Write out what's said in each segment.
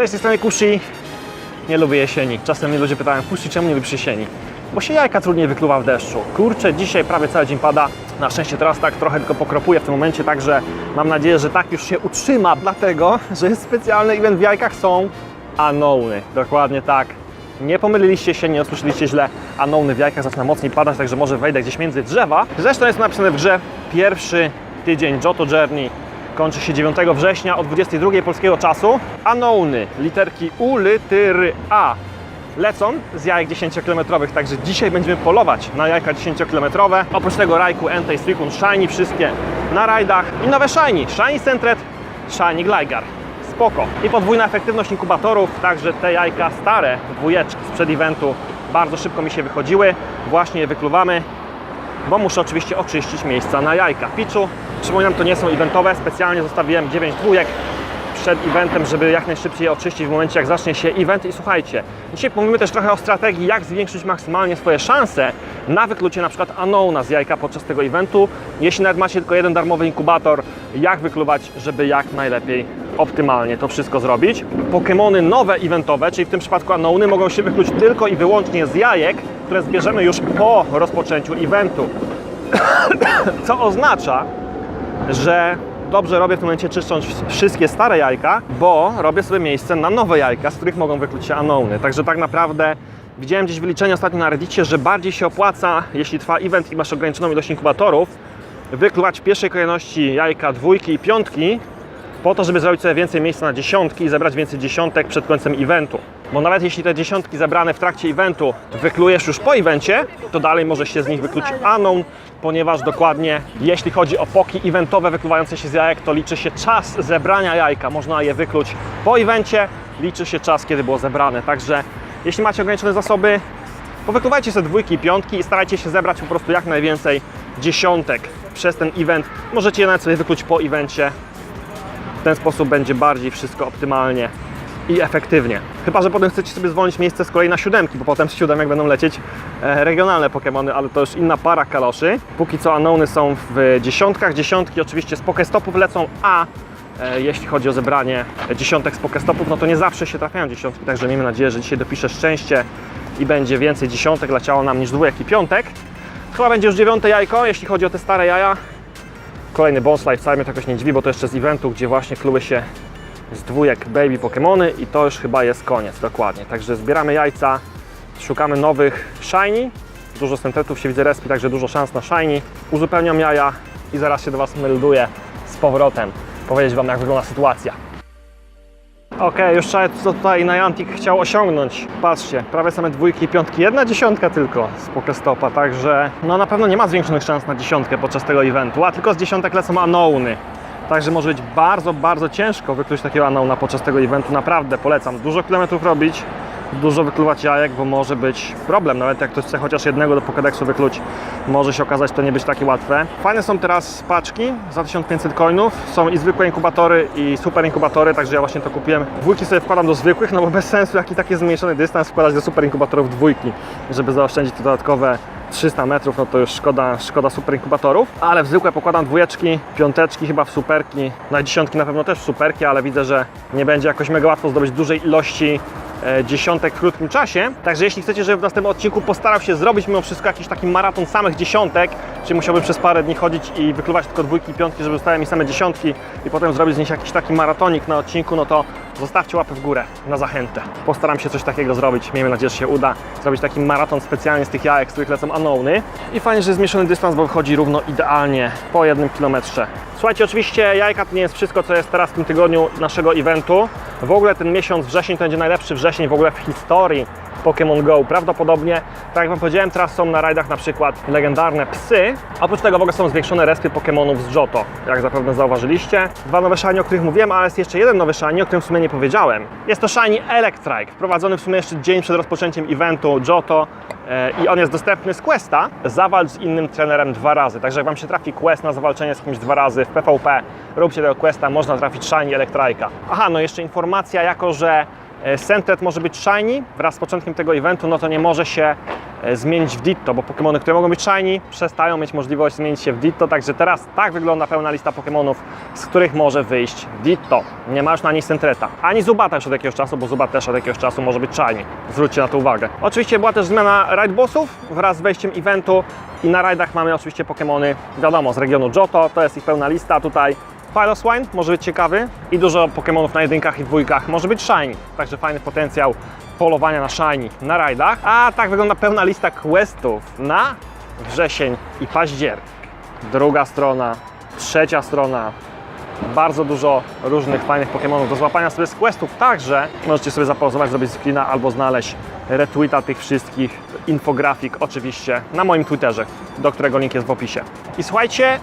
Cześć, z tej Kushi. Nie lubię jesieni. Czasem mnie ludzie pytają, Kushi, czemu nie lubisz jesieni? Bo się jajka trudniej wykluwa w deszczu. Kurczę, dzisiaj prawie cały dzień pada. Na szczęście teraz tak trochę tylko pokropuje w tym momencie, także mam nadzieję, że tak już się utrzyma, dlatego, że jest specjalny event w jajkach są anony. Dokładnie tak. Nie pomyliliście się, nie usłyszeliście źle. Anony w jajkach zaczyna mocniej padać, także może wejdę gdzieś między drzewa. Zresztą jest napisane w grze pierwszy tydzień Johto Journey kończy się 9 września o 22 polskiego czasu. Anony, literki U, litery A lecą z jajek 10-kilometrowych, także dzisiaj będziemy polować na jajka 10-kilometrowe. Oprócz tego rajku Entei, Strikun, Shiny, wszystkie na rajdach i nowe Shiny, Shiny Centret, Shiny Gligar. Spoko. I podwójna efektywność inkubatorów, także te jajka stare, dwójeczki sprzed eventu, bardzo szybko mi się wychodziły. Właśnie je wykluwamy bo muszę oczywiście oczyścić miejsca na jajka. Piczu, przypominam, to nie są eventowe, specjalnie zostawiłem 9 dwójek przed eventem, żeby jak najszybciej je oczyścić w momencie, jak zacznie się event. I słuchajcie, dzisiaj pomówimy też trochę o strategii, jak zwiększyć maksymalnie swoje szanse na wyklucie na przykład anona z jajka podczas tego eventu. Jeśli nawet macie tylko jeden darmowy inkubator, jak wykluwać, żeby jak najlepiej optymalnie to wszystko zrobić. Pokemony nowe eventowe, czyli w tym przypadku anony, mogą się wykluć tylko i wyłącznie z jajek, które zbierzemy już po rozpoczęciu eventu. Co oznacza, że dobrze robię w tym momencie czyszcząc wszystkie stare jajka, bo robię sobie miejsce na nowe jajka, z których mogą wykluć się anony. Także tak naprawdę widziałem gdzieś wyliczenie ostatnio na Reddicie, że bardziej się opłaca, jeśli trwa event i masz ograniczoną ilość inkubatorów, wykluwać w pierwszej kolejności jajka dwójki i piątki, po to, żeby zrobić sobie więcej miejsca na dziesiątki i zebrać więcej dziesiątek przed końcem eventu. Bo nawet jeśli te dziesiątki zebrane w trakcie eventu wyklujesz już po evencie, to dalej może się z nich wykluć anon, ponieważ dokładnie jeśli chodzi o poki eventowe wykluwające się z jajek, to liczy się czas zebrania jajka. Można je wykluć po evencie, liczy się czas, kiedy było zebrane. Także jeśli macie ograniczone zasoby, powykluwajcie sobie dwójki i piątki i starajcie się zebrać po prostu jak najwięcej dziesiątek przez ten event. Możecie je nawet sobie wykluć po evencie, w ten sposób będzie bardziej wszystko optymalnie i efektywnie. Chyba, że potem chcecie sobie zwolnić miejsce z kolei na siódemki, bo potem z siódemek będą lecieć e, regionalne Pokémony, ale to już inna para kaloszy. Póki co anony są w dziesiątkach, dziesiątki oczywiście z Pokestopów lecą, a e, jeśli chodzi o zebranie dziesiątek z Pokestopów, no to nie zawsze się trafiają dziesiątki, także miejmy nadzieję, że dzisiaj dopiszę szczęście i będzie więcej dziesiątek leciało nam niż dwójek i piątek. Chyba będzie już dziewiąte jajko, jeśli chodzi o te stare jaja. Kolejny life wcale mnie to jakoś nie dziwi, bo to jeszcze z eventu, gdzie właśnie kluły się z dwójek baby Pokémony i to już chyba jest koniec, dokładnie. Także zbieramy jajca, szukamy nowych shiny. Dużo centretów się widzę respi, także dużo szans na shiny. Uzupełniam jaja i zaraz się do Was melduję z powrotem. Powiedzieć Wam jak wygląda sytuacja. Okej, już trzeba co tutaj Niantic chciał osiągnąć. Patrzcie, prawie same dwójki i piątki, jedna dziesiątka tylko z Pokestopa, także no na pewno nie ma zwiększonych szans na dziesiątkę podczas tego eventu, a tylko z dziesiątek lecą anony. Także może być bardzo, bardzo ciężko wykluć takiego anona podczas tego eventu. Naprawdę polecam. Dużo kilometrów robić, dużo wykluwać jajek, bo może być problem. Nawet jak ktoś chce chociaż jednego do Pokédexu wykluć, może się okazać to nie być takie łatwe. Fajne są teraz paczki za 1500 coinów. Są i zwykłe inkubatory, i super inkubatory, także ja właśnie to kupiłem. Dwójki sobie wkładam do zwykłych, no bo bez sensu jaki taki zmniejszony dystans wkładać do super inkubatorów dwójki, żeby zaoszczędzić dodatkowe 300 metrów, no to już szkoda, szkoda super inkubatorów, ale w zwykłe pokładam dwójeczki, piąteczki chyba w superki, na dziesiątki na pewno też w superki, ale widzę, że nie będzie jakoś mega łatwo zdobyć dużej ilości e, dziesiątek w krótkim czasie. Także jeśli chcecie, żeby w następnym odcinku postarał się zrobić mimo wszystko jakiś taki maraton samych dziesiątek, czyli musiałbym przez parę dni chodzić i wykluwać tylko dwójki i piątki, żeby zostały mi same dziesiątki i potem zrobić z nich jakiś taki maratonik na odcinku, no to zostawcie łapę w górę na zachętę. Postaram się coś takiego zrobić, miejmy nadzieję, że się uda. Zrobić taki maraton specjalnie z tych jajek, z których lecą anony. I fajnie, że jest zmieszany dystans, bo wychodzi równo idealnie po jednym kilometrze. Słuchajcie, oczywiście jajka to nie jest wszystko, co jest teraz w tym tygodniu naszego eventu. W ogóle ten miesiąc wrzesień to będzie najlepszy wrzesień w ogóle w historii Pokémon Go. Prawdopodobnie, tak jak Wam powiedziałem, teraz są na rajdach na przykład legendarne psy. Oprócz tego w ogóle są zwiększone respy Pokémonów z Johto, jak zapewne zauważyliście. Dwa nowe shiny, o których mówiłem, ale jest jeszcze jeden nowy shiny, o którym w sumie nie powiedziałem. Jest to shiny Electrike, wprowadzony w sumie jeszcze dzień przed rozpoczęciem eventu Johto e, i on jest dostępny z Questa. Zawalcz z innym trenerem dwa razy. Także jak Wam się trafi quest na zawalczenie z kimś dwa razy w PvP, róbcie tego questa, można trafić shiny Electrike'a. Aha, no jeszcze informacja, jako że Sentret może być shiny wraz z początkiem tego eventu, no to nie może się e, zmienić w Ditto, bo Pokémony, które mogą być shiny, przestają mieć możliwość zmienić się w Ditto, także teraz tak wygląda pełna lista Pokémonów, z których może wyjść Ditto. Nie ma już na nich Sentreta, ani Zubata już od jakiegoś czasu, bo Zubat też od jakiegoś czasu może być shiny. Zwróćcie na to uwagę. Oczywiście była też zmiana raid bossów wraz z wejściem eventu i na rajdach mamy oczywiście Pokémony, wiadomo, z regionu Johto, to jest ich pełna lista tutaj. Piloswine może być ciekawy i dużo Pokémonów na jedynkach i dwójkach może być shiny, także fajny potencjał polowania na shiny na rajdach. A tak wygląda pełna lista questów na wrzesień i październik. Druga strona, trzecia strona, bardzo dużo różnych fajnych Pokémonów do złapania sobie z questów, także możecie sobie zapauzować, zrobić screena albo znaleźć retweeta tych wszystkich infografik oczywiście na moim Twitterze, do którego link jest w opisie. I słuchajcie,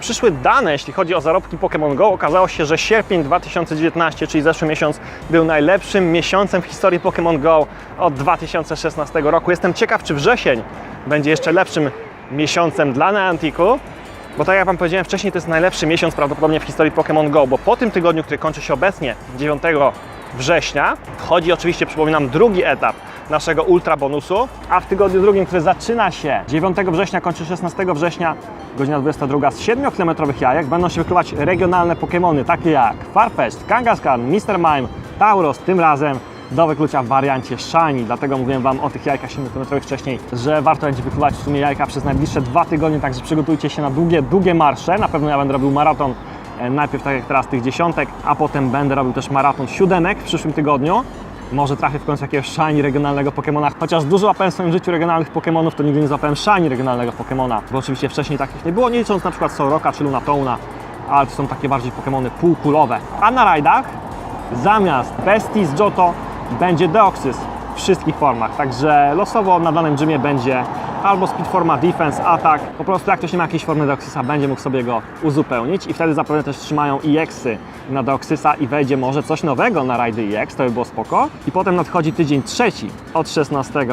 przyszły dane, jeśli chodzi o zarobki Pokémon Go. Okazało się, że sierpień 2019, czyli zeszły miesiąc, był najlepszym miesiącem w historii Pokémon Go od 2016 roku. Jestem ciekaw, czy wrzesień będzie jeszcze lepszym miesiącem dla Nianticu. Bo tak jak Wam powiedziałem wcześniej, to jest najlepszy miesiąc prawdopodobnie w historii Pokémon Go, bo po tym tygodniu, który kończy się obecnie 9 września, wchodzi oczywiście, przypominam, drugi etap naszego ultra bonusu, a w tygodniu drugim, który zaczyna się 9 września, kończy 16 września, godzina 22, z 7-kilometrowych jajek będą się wykluwać regionalne Pokémony, takie jak Farfetch'd, Kangaskhan, Mr. Mime, Tauros, tym razem do wyklucia w wariancie Shiny. Dlatego mówiłem Wam o tych jajkach 7 km wcześniej, że warto będzie wykluwać w sumie jajka przez najbliższe dwa tygodnie, także przygotujcie się na długie, długie marsze. Na pewno ja będę robił maraton e, najpierw tak jak teraz tych dziesiątek, a potem będę robił też maraton siódemek w przyszłym tygodniu. Może trafię w końcu jakiegoś shiny regionalnego Pokemona. Chociaż dużo łapałem w swoim życiu regionalnych Pokemonów, to nigdy nie złapałem shiny regionalnego Pokemona, bo oczywiście wcześniej takich nie było, nie licząc na przykład Soroka czy Lunatona, ale to są takie bardziej Pokemony półkulowe. A na rajdach zamiast Bestii z Johto będzie Deoxys w wszystkich formach, także losowo na danym gymie będzie albo speed forma, defense, atak, po prostu jak ktoś nie ma jakiejś formy Deoxysa, będzie mógł sobie go uzupełnić i wtedy zapewne też trzymają EX-y na Deoxysa i wejdzie może coś nowego na rajdy EX, to by było spoko. I potem nadchodzi tydzień trzeci od 16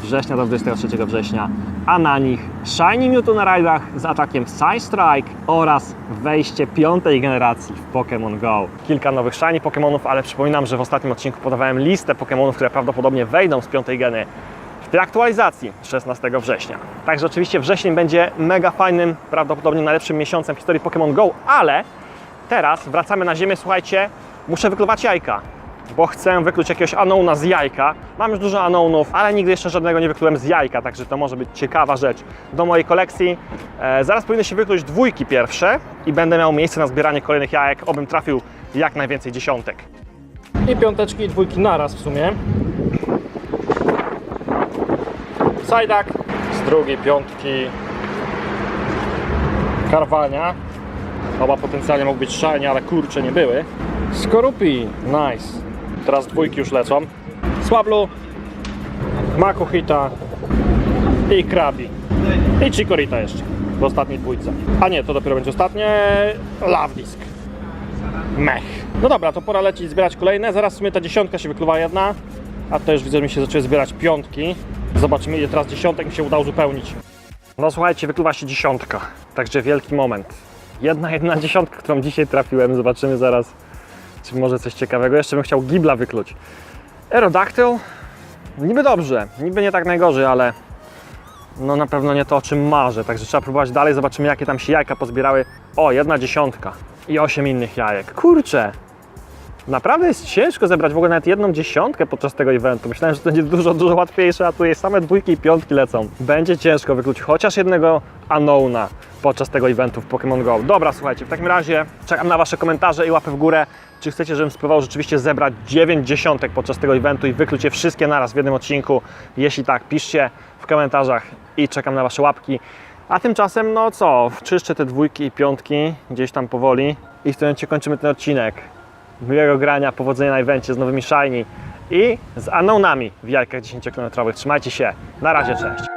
września do 23 września, a na nich Shiny Mewtwo na rajdach z atakiem Psy Strike oraz wejście piątej generacji w Pokémon Go. Kilka nowych Shiny Pokémonów, ale przypominam, że w ostatnim odcinku podawałem listę Pokémonów, które prawdopodobnie wejdą z piątej geny w tej aktualizacji 16 września. Także oczywiście wrzesień będzie mega fajnym, prawdopodobnie najlepszym miesiącem w historii Pokémon Go, ale teraz wracamy na ziemię, słuchajcie, muszę wykluwać jajka, bo chcę wykluć jakiegoś anona z jajka. Mam już dużo anonów, ale nigdy jeszcze żadnego nie wyklułem z jajka, także to może być ciekawa rzecz do mojej kolekcji. E, zaraz powinny się wykluć dwójki pierwsze i będę miał miejsce na zbieranie kolejnych jajek, obym trafił jak najwięcej dziesiątek. I piąteczki i dwójki naraz w sumie. Sajdak z drugiej piątki Karwania. Oba potencjalnie mogły być shiny, ale kurcze nie były. Skorupi, nice. Teraz dwójki już lecą. Swablu, Makuhita i Krabi. I Chikorita jeszcze w ostatniej dwójce. A nie, to dopiero będzie ostatnie. Lavdisk. Mech. No dobra, to pora lecieć zbierać kolejne. Zaraz w sumie ta dziesiątka się wykluwa jedna. A to już widzę, że mi się zaczęły zbierać piątki. Zobaczymy, ile teraz dziesiątek mi się uda uzupełnić. No słuchajcie, wykluwa się dziesiątka. Także wielki moment. Jedna, jedna dziesiątka, którą dzisiaj trafiłem. Zobaczymy zaraz, czy może coś ciekawego. Jeszcze bym chciał Gibla wykluć. Aerodactyl? Niby dobrze, niby nie tak najgorzej, ale no na pewno nie to, o czym marzę. Także trzeba próbować dalej, zobaczymy, jakie tam się jajka pozbierały. O, jedna dziesiątka i osiem innych jajek. Kurczę, Naprawdę jest ciężko zebrać w ogóle nawet jedną dziesiątkę podczas tego eventu. Myślałem, że to będzie dużo, dużo łatwiejsze, a tu jest same dwójki i piątki lecą. Będzie ciężko wykluć chociaż jednego Unknowna podczas tego eventu w Pokémon Go. Dobra, słuchajcie, w takim razie czekam na Wasze komentarze i łapy w górę. Czy chcecie, żebym spróbował rzeczywiście zebrać 9 dziesiątek podczas tego eventu i wykluć je wszystkie naraz w jednym odcinku? Jeśli tak, piszcie w komentarzach i czekam na Wasze łapki. A tymczasem, no co, czyszczę te dwójki i piątki gdzieś tam powoli i w tym momencie kończymy ten odcinek miłego grania, powodzenia na evencie z nowymi shiny i z Unknownami w jajkach 10-kilometrowych. Trzymajcie się, na razie, cześć!